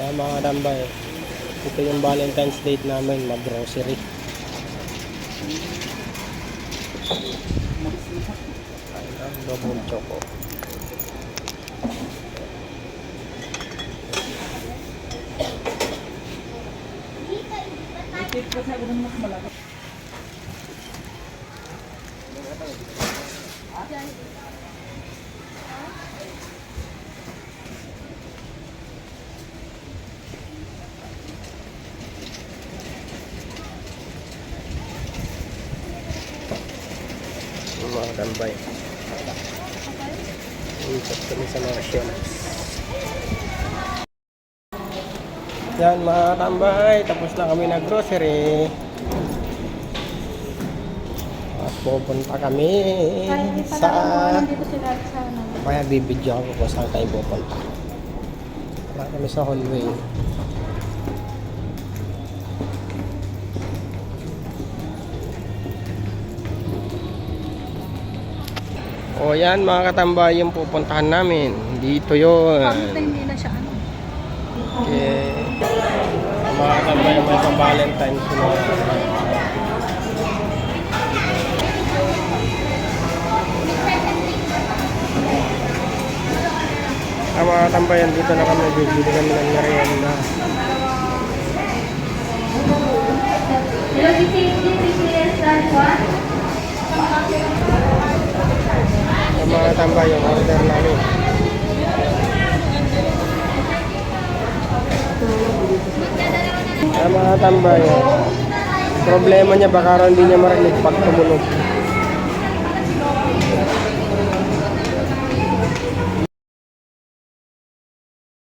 Kaya mga tambay, ito yung Valentine's date namin, mag-grocery. Ayun, double choco. Yung mga tambay. Ikot kami sa mga shelves. Yan mga tambay, tapos na kami nag-grocery. At pupunta kami sa... ano. Kaya bibidyo ako kung saan tayo pupunta. Wala kami sa hallway. O yan mga katambay yung pupuntahan namin. Dito yun. Bakit hindi na siya ano? Okay. Mga katambay may pa-valentine's mo. Ang mga katambayan dito na kami bibili kami ng merienda. Hello, BTS Dash 1. Mga katambay yung order namin. Ang mga katambay, problema niya baka hindi niya marinig pag tumunog.